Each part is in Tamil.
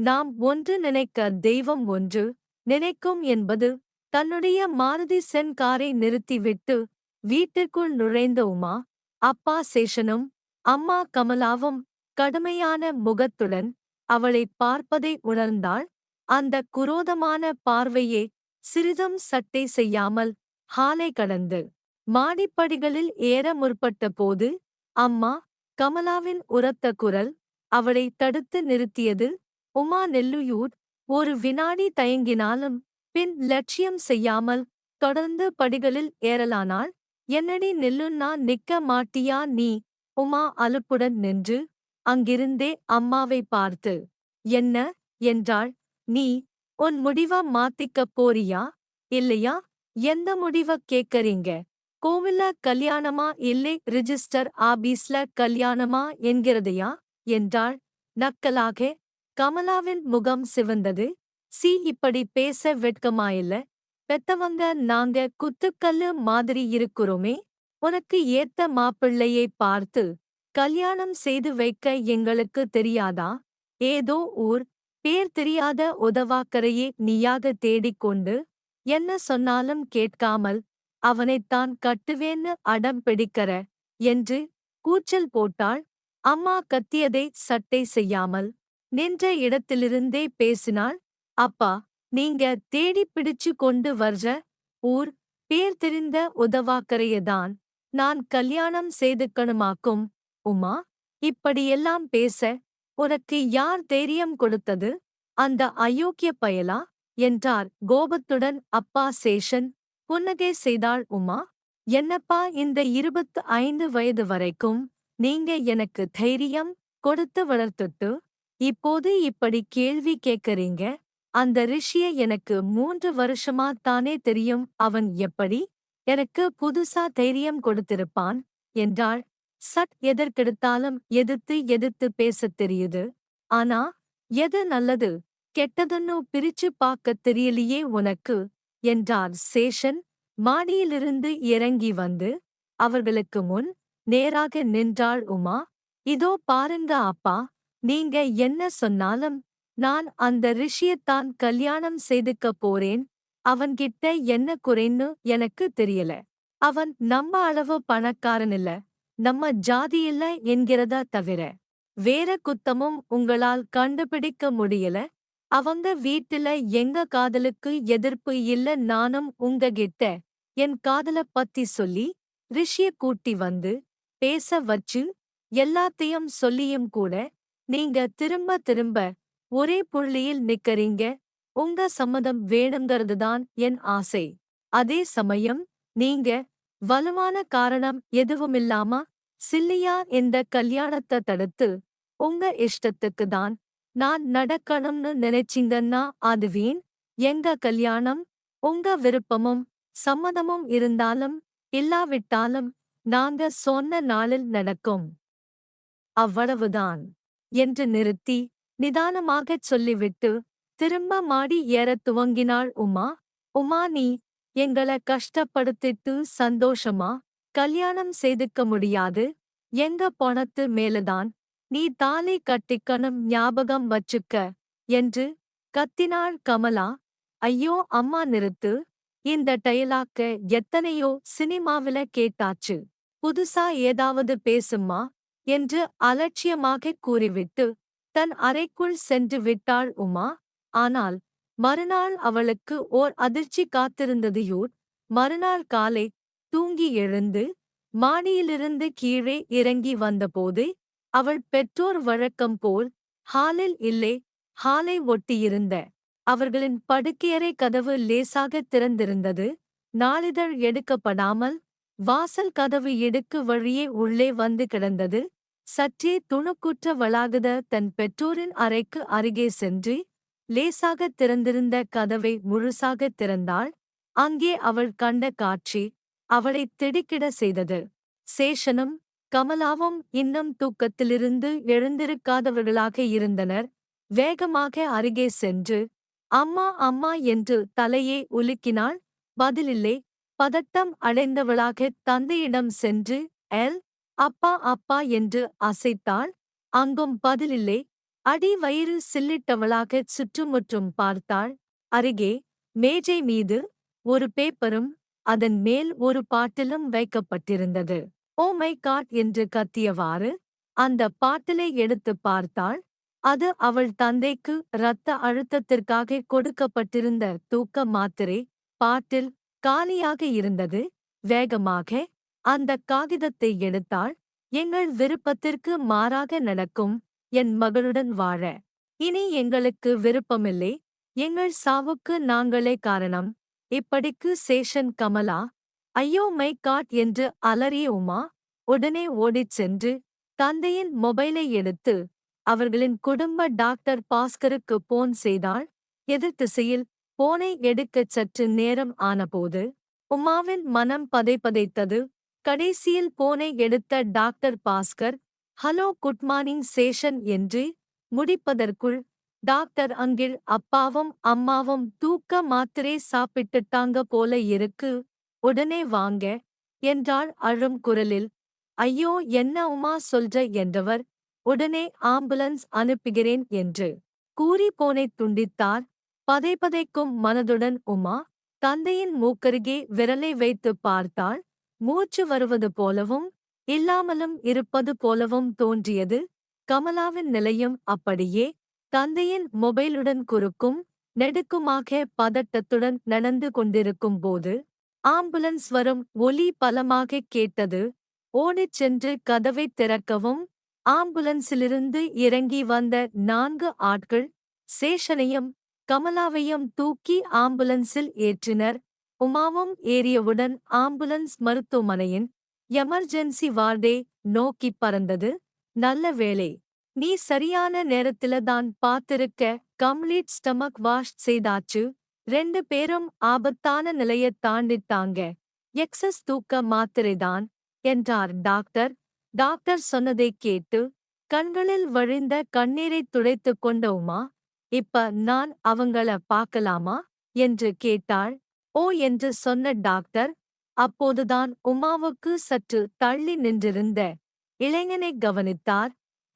நாம் ஒன்று நினைக்க தெய்வம் ஒன்று நினைக்கும் என்பது தன்னுடைய மாருதி சென் காரை நிறுத்திவிட்டு வீட்டிற்குள் நுழைந்த உமா அப்பா சேஷனும் அம்மா கமலாவும் கடுமையான முகத்துடன் அவளை பார்ப்பதை உணர்ந்தாள். அந்த குரோதமான பார்வையே சிறிதும் சட்டை செய்யாமல் ஹாலை கடந்து மாடிப்படிகளில் ஏற முற்பட்ட போது அம்மா கமலாவின் உரத்த குரல் அவளை தடுத்து நிறுத்தியது உமா நெல்லுயூர் ஒரு வினாடி தயங்கினாலும் பின் லட்சியம் செய்யாமல் தொடர்ந்து படிகளில் ஏறலானால் என்னடி நெல்லுன்னா நிக்க மாட்டியா நீ? உமா அலுப்புடன் நின்று அங்கிருந்தே அம்மாவை பார்த்து. என்ன? என்றாள். நீ உன் முடிவ மாத்திக்கப் போறியா? இல்லையா. எந்த முடிவ கேக்கறீங்க கோவில்ல கல்யாணமா இல்லை ரிஜிஸ்டர் ஆபீஸ்ல கல்யாணமா என்கிறதையா? என்றாள். நக்கலாக கமலாவின் முகம் சிவந்தது. சி இப்படி பேச வெட்கமாயில்ல. பெத்தவங்க நாங்க குத்துக்கல்லு மாதிரி இருக்கிறோமே. உனக்கு ஏத்த மாப்பிள்ளையை பார்த்து கல்யாணம் செய்து வைக்க எங்களுக்கு தெரியாதா? ஏதோ ஊர் பேர் தெரியாத உதவாக்கரையே நீயாக தேடிக்கொண்டு என்ன சொன்னாலும் கேட்காமல் அவனைத்தான் கட்டுவேன்னு அடம் பிடிக்கற என்று கூச்சல் போட்டாள். அம்மா கத்தியதை சட்டை செய்யாமல் நின்ற இடத்திலிருந்தே பேசினாள் அப்பா நீங்க தேடி பிடிச்சு கொண்டு வர்ற ஊர் பேர் தெரிந்த உதவாக்கரையதான். நான் கல்யாணம் செய்துக்கணுமாக்கும் உமா? இப்படியெல்லாம் பேச உனக்கு யார் தைரியம் கொடுத்தது? அந்த அயோக்கிய பயலா? என்றார் கோபத்துடன் அப்பா சேஷன். புன்னகை செய்தாள் உமா? என்னப்பா இந்த இருபத்து ஐந்து வயது வரைக்கும் நீங்க எனக்கு தைரியம் கொடுத்து வளர்த்துட்டு இப்போது இப்படி கேள்வி கேக்கறீங்க அந்த ரிஷிய எனக்கு மூன்று வருஷமா தானே தெரியும். அவன் எப்படி? எனக்கு புதுசா தைரியம் கொடுத்திருப்பான் என்றாள். சட் எதற்கெடுத்தாலும் எதிர்த்து எதிர்த்து பேசத் தெரியுது. ஆனா எது நல்லது? கெட்டதன்னு பிரிச்சு பார்க்கத் தெரியலையே உனக்கு? என்றார் சேஷன். மாடியிலிருந்து இறங்கி வந்து அவர்களுக்கு முன் நேராக நின்றாள் உமா. இதோ பாருங்க அப்பா நீங்க என்ன சொன்னாலும் நான் அந்த ரிஷியத்தான் கல்யாணம் செய்துக்க போறேன். அவன்கிட்ட என்ன குறைன்னு எனக்கு தெரியல. அவன் நம்ம அளவு பணக்காரன் இல்ல. நம்ம ஜாதி இல்ல என்கிறதா தவிர வேற குத்தமும் உங்களால் கண்டுபிடிக்க முடியல. அவங்க வீட்டுல எங்க காதலுக்கு எதிர்ப்பு இல்ல நானும் உங்ககிட்ட என் காதல பத்தி சொல்லி ரிஷிய கூட்டி வந்து பேச வச்சு எல்லாத்தையும் சொல்லியும் கூட நீங்க திரும்ப திரும்ப ஒரே புள்ளியில் நிக்கறீங்க. உங்க சம்மதம் வேணுங்கிறதுதான் என் ஆசை. அதே சமயம் நீங்க வலுவான காரணம் எதுவுமில்லாம சில்லியா இந்த கல்யாணத்தை தடுத்து உங்க இஷ்டத்துக்கு தான் நான் நடக்கணும்னு நினைச்சீங்கன்னா அது வீண் எங்க கல்யாணம் உங்க விருப்பமும் சம்மதமும் இருந்தாலும் இல்லாவிட்டாலும் நாங்க சொன்ன நாளில் நடக்கும். அவ்வளவுதான். என்று நிறுத்தி நிதானமாகச் சொல்லிவிட்டு திரும்ப மாடி ஏறத் துவங்கினாள் உமா? உமா நீ எங்கள கஷ்டப்படுத்திட்டு சந்தோஷமா? கல்யாணம் செய்துக்க முடியாது. எங்க பணத்து மேலதான்? நீ தாலி கட்டிக்கணும் ஞாபகம் வச்சுக்க என்று கத்தினாள் கமலா. ஐயோ அம்மா நிறுத்து. இந்த டயலாக்க எத்தனையோ சினிமாவில கேட்டாச்சு. புதுசா ஏதாவது பேசும்மா? என்று அலட்சியமாகக் கூறிவிட்டு தன் அறைக்குள் சென்று விட்டாள் உமா? ஆனால் மறுநாள் அவளுக்கு ஓர் அதிர்ச்சி காத்திருந்ததையோர் மறுநாள் காலை தூங்கி எழுந்து மாடியிலிருந்து கீழே இறங்கி வந்தபோது அவள் பெற்றோர் வழக்கம் போல் ஹாலில் இல்லை ஹாலை ஒட்டியிருந்த அவர்களின் படுக்கையறை கதவு லேசாக திறந்திருந்தது. நாளிதழ் எடுக்கப்படாமல் வாசல் கதவு இடுக்கு வழியே உள்ளே வந்து கிடந்தது. சற்றே துணுக்குற்ற வளாகுத தன் பெற்றோரின் அறைக்கு அருகே சென்று லேசாக திறந்திருந்த கதவை முழுசாக திறந்தாள். அங்கே அவள் கண்ட காட்சி அவளை திடுக்கிட செய்தது. சேஷனும் கமலாவும் இன்னும் தூக்கத்திலிருந்து எழுந்திருக்காதவர்களாக இருந்தனர். வேகமாக அருகே சென்று அம்மா அம்மா என்று தலையை உலுக்கினாள். பதிலில்லை பதட்டம் அடைந்தவளாக தந்தையிடம் சென்று எல் அப்பா அப்பா என்று அசைத்தாள். அங்கும் பதிலில்லை அடி வயிறு சில்லிட்டவளாக சுற்றுமுற்றும் பார்த்தாள். அருகே மேஜை மீது ஒரு பேப்பரும் அதன் மேல் ஒரு பாட்டிலும் வைக்கப்பட்டிருந்தது. ஓ மை காட் என்று கத்தியவாறு அந்த பாட்டிலை எடுத்துப் பார்த்தாள். அது அவள் தந்தைக்கு இரத்த அழுத்தத்திற்காக கொடுக்கப்பட்டிருந்த தூக்க மாத்திரை பாட்டில் காலியாக இருந்தது. வேகமாக அந்த காகிதத்தை எடுத்தாள். எங்கள் விருப்பத்திற்கு மாறாக நடக்கும். என் மகளுடன் வாழ. இனி எங்களுக்கு விருப்பமில்லை. எங்கள் சாவுக்கு நாங்களே காரணம். இப்படிக்கு சேஷன் கமலா ஐயோ மை காட் என்று அலறிய உமா உடனே ஓடிச் சென்று தந்தையின் மொபைலை எடுத்து அவர்களின் குடும்ப டாக்டர் பாஸ்கருக்கு போன் செய்தாள். எதிர் திசையில் போனை எடுக்கச் சற்று நேரம் ஆனபோது உமாவின் மனம் பதைப்பதைத்தது கடைசியில் போனை எடுத்த doctor Bhaskar hello good morning Seshan என்று முடிப்பதற்குள் டாக்டர் அங்கில் அப்பாவும் அம்மாவும் தூக்க மாத்திரை சாப்பிட்டுட்டாங்க போல இருக்கு உடனே வாங்க என்றாள் அழும் குரலில். ஐயோ என்ன உமா சொல்ற என்றவர் உடனே ஆம்புலன்ஸ் அனுப்புகிறேன் என்று கூறி போனை துண்டித்தார். பதைபதைக்கும் மனதுடன் உமா தந்தையின் மூக்கருகே விரலை வைத்து பார்த்தாள். மூச்சு வருவது போலவும் இல்லாமலும் இருப்பது போலவும் தோன்றியது. கமலாவின் நிலையும் அப்படியே தந்தையின் மொபைலுடன் குறுக்கும் நெடுக்குமாக பதட்டத்துடன் நடந்து கொண்டிருக்கும் போது ஆம்புலன்ஸ் வரும் ஒலி பலமாக கேட்டது. ஓடிச் சென்று கதவை திறக்கவும் ஆம்புலன்ஸிலிருந்து இறங்கி வந்த நான்கு ஆட்கள் சேஷனையும் கமலாவையும் தூக்கி ஆம்புலன்ஸில் ஏற்றினர். உமாவும் ஏறியவுடன் ஆம்புலன்ஸ் மருத்துவமனையின் எமர்ஜென்சி வார்டே நோக்கிப் பறந்தது. நல்ல வேளை நீ சரியான நேரத்தில தான் பார்த்திருக்க கம்ப்ளீட் ஸ்டமக் வாஷ் செய்தாச்சு. ரெண்டு பேரும் ஆபத்தான நிலைய தாண்டிட்டாங்க. எக்ஸஸ் தூக்க மாத்திரைதான் என்றார் டாக்டர். டாக்டர் சொன்னதைக் கேட்டு கண்களில் வழிந்த கண்ணீரைத் துடைத்துக் கொண்ட உமா இப்ப நான் அவங்கள பார்க்கலாமா? என்று கேட்டாள். ஓ என்று சொன்ன டாக்டர் அப்போதுதான் உமாவுக்கு சற்று தள்ளி நின்றிருந்த இளைஞனை கவனித்தார்.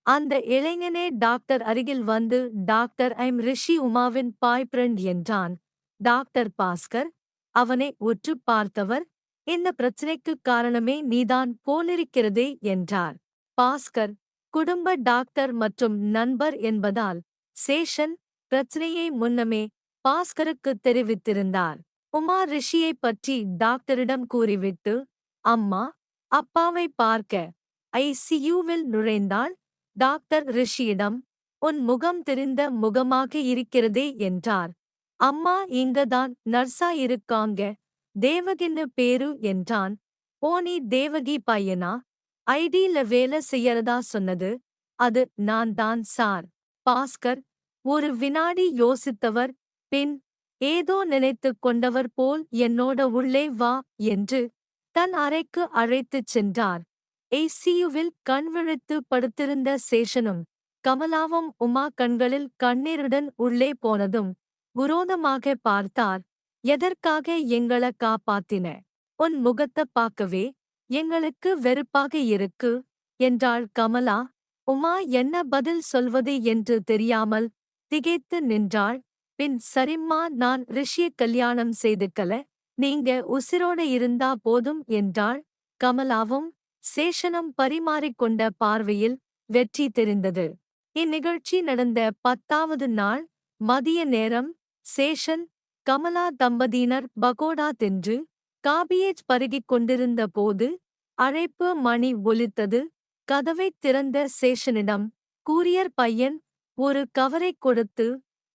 அந்த இளைஞனே டாக்டர் அருகில் வந்து டாக்டர் ஐம் ரிஷி உமாவின் பாய் ஃப்ரெண்ட் என்றான். டாக்டர் பாஸ்கர் அவனை உற்று பார்த்தவர் இந்த பிரச்சனைக்குக் காரணமே நீதான் போலிருக்கிறதே என்றார். பாஸ்கர் குடும்ப டாக்டர் மற்றும் நண்பர் என்பதால் சேஷன் பிரச்சனையை முன்னமே பாஸ்கருக்கு தெரிவித்திருந்தார். உமா ரிஷியைப் பற்றி டாக்டரிடம் கூறிவிட்டு அம்மா அப்பாவை பார்க்க ஐசியூவில் நுழைந்தாள் டாக்டர் ரிஷியிடம் உன் முகம் தெரிந்த முகமாக இருக்கிறதே என்றார். அம்மா இங்கதான் நர்ஸா இருக்காங்க தேவகின்னு பேரு என்றான். ஓ நீ தேவகி பையனா? ஐடில வேலை செய்யறதா சொன்னது? அது நான் தான் சார். பாஸ்கர் ஒரு வினாடி யோசித்தவர் பின் ஏதோ நினைத்துக் கொண்டவர் போல் என்னோட உள்ளே வா என்று தன் அறைக்கு அழைத்துச் சென்றார். ஏசியுவில் கண் விழித்து படுத்திருந்த சேஷனும் கமலாவும் உமா கண்களில் கண்ணீருடன் உள்ளே போனதும் குரோதமாக பார்த்தார். எதற்காக எங்கள காப்பாத்தின? உன் முகத்தை பார்க்கவே எங்களுக்கு வெறுப்பாக இருக்கு என்றாள் கமலா. உமா என்ன பதில் சொல்வது என்று தெரியாமல் திகைத்து நின்றாள். பின் சரிம்மா நான் ரிஷிய கல்யாணம் செய்துக்கல நீங்க உசிரோட இருந்தா போதும் என்றாள். கமலாவும் சேஷனும் பரிமாறிக்கொண்ட பார்வையில் வெற்றி தெரிந்தது. இந்நிகழ்ச்சி நடந்த பத்தாவது நாள் மதிய நேரம். சேஷன் கமலா தம்பதியினர் பகோடா தின்று காபியேஜ் பருகிக் கொண்டிருந்த போது அழைப்பு மணி ஒலித்தது. கதவைத் திறந்த சேஷனிடம் கூரியர் பையன் ஒரு கவரைக் கொடுத்து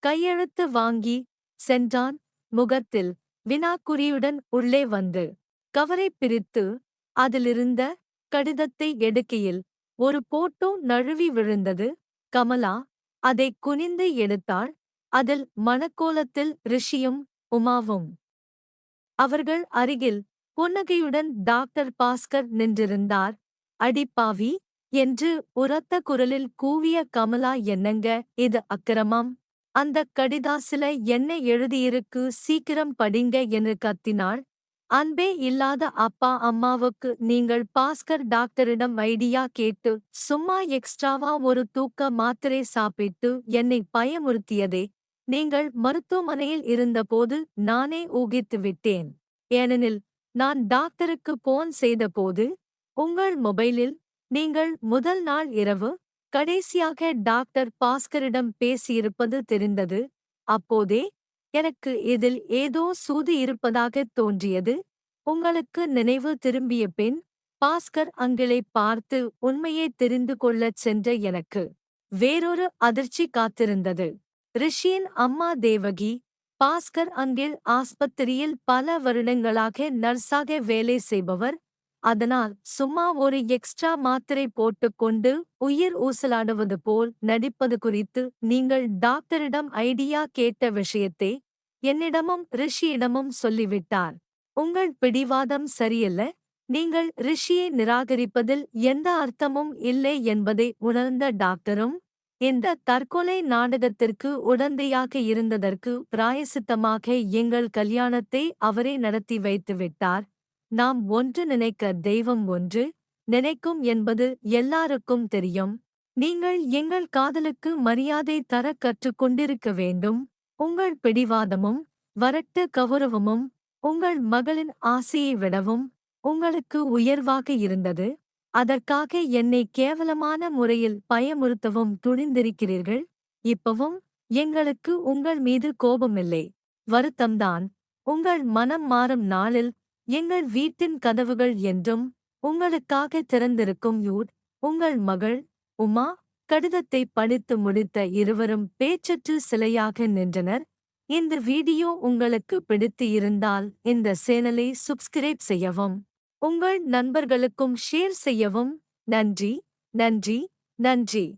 கையெழுத்து வாங்கி சென்றான் முகத்தில் வினாக்குறியுடன் உள்ளே வந்து. கவரைப் பிரித்து அதிலிருந்த கடிதத்தை எடுக்கையில் ஒரு போட்டோ நழுவி விழுந்தது. கமலா அதை குனிந்து எடுத்தாள். அதில் மணக்கோலத்தில் ரிஷியும் உமாவும். அவர்கள் அருகில் புன்னகையுடன் டாக்டர் பாஸ்கர் நின்றிருந்தார். அடிப்பாவி என்று உரத்த குரலில் கூவிய கமலா என்னங்க இது அக்கிரமம்? அந்தக் கடிதாசில என்ன எழுதியிருக்கு? சீக்கிரம் படிங்க என்று கத்தினாள். அன்பே இல்லாத அப்பா அம்மாவுக்கு நீங்கள் பாஸ்கர் டாக்டரிடம் ஐடியா கேட்டு சும்மா எக்ஸ்ட்ராவா ஒரு தூக்க மாத்திரை சாப்பிட்டு என்னை பயமுறுத்தியதே. நீங்கள் மருத்துவமனையில் இருந்தபோது நானே ஊகித்து விட்டேன். ஏனெனில் நான் டாக்டருக்கு போன் செய்தபோது உங்கள் மொபைலில் நீங்கள் முதல் நாள் இரவு கடைசியாக டாக்டர் பாஸ்கரிடம் பேசியிருப்பது தெரிந்தது. அப்போதே எனக்கு இதில் ஏதோ சூது இருப்பதாகத் தோன்றியது. உங்களுக்கு நினைவு திரும்பிய பின் பாஸ்கர் அங்கிளை பார்த்து உண்மையை தெரிந்து கொள்ளச் சென்ற எனக்கு வேறொரு அதிர்ச்சி காத்திருந்தது. ரிஷியின் அம்மா தேவகி பாஸ்கர் அங்கில் ஆஸ்பத்திரியில் பல வருடங்களாக நர்ஸாக வேலை செய்பவர் அதனால் சும்மா ஒரு எக்ஸ்ட்ரா மாத்திரை போட்டுக்கொண்டு உயிர் ஊசலாடுவது போல் நடிப்பது குறித்து நீங்கள் டாக்டரிடம் ஐடியா கேட்ட விஷயத்தை என்னிடமும் ரிஷியிடமும் சொல்லிவிட்டார். உங்கள் பிடிவாதம் சரியல்ல? நீங்கள் ரிஷியை நிராகரிப்பதில் எந்த அர்த்தமும் இல்லை என்பதை உணர்ந்த டாக்டரும் இந்த தற்கொலை நாடகத்திற்கு உடந்தையாக இருந்ததற்கு பிராயசித்தமாக எங்கள் கல்யாணத்தை அவரே நடத்தி வைத்துவிட்டார் நாம் ஒன்று நினைக்க தெய்வம் ஒன்று நினைக்கும் என்பது எல்லாருக்கும் தெரியும். நீங்கள் எங்கள் காதலுக்கு மரியாதை தர கற்றுக் கொண்டிருக்க வேண்டும். உங்கள் பிடிவாதமும் வரட்டு கௌரவமும் உங்கள் மகளின் ஆசையை விடவும் உங்களுக்கு உயர்வாக இருந்தது. அதற்காக என்னை கேவலமான முறையில் பயமுறுத்தவும் துணிந்திருக்கிறீர்கள். இப்பவும் எங்களுக்கு உங்கள் மீது கோபமில்லை. வருத்தம்தான். உங்கள் மனம் மாறும் நாளில் எங்கள் வீட்டின் கதவுகள் என்றும் உங்களுக்காக திறந்திருக்கும் யூட் உங்கள் மகள் உமா கடிதத்தை படித்து முடித்த இருவரும் பேச்சற்று சிலையாக நின்றனர். இந்த வீடியோ உங்களுக்கு பிடித்து இருந்தால் இந்த சேனலை சப்ஸ்கிரைப் செய்யவும் உங்கள் நண்பர்களுக்கும் ஷேர் செய்யவும். நன்றி நன்றி நன்றி.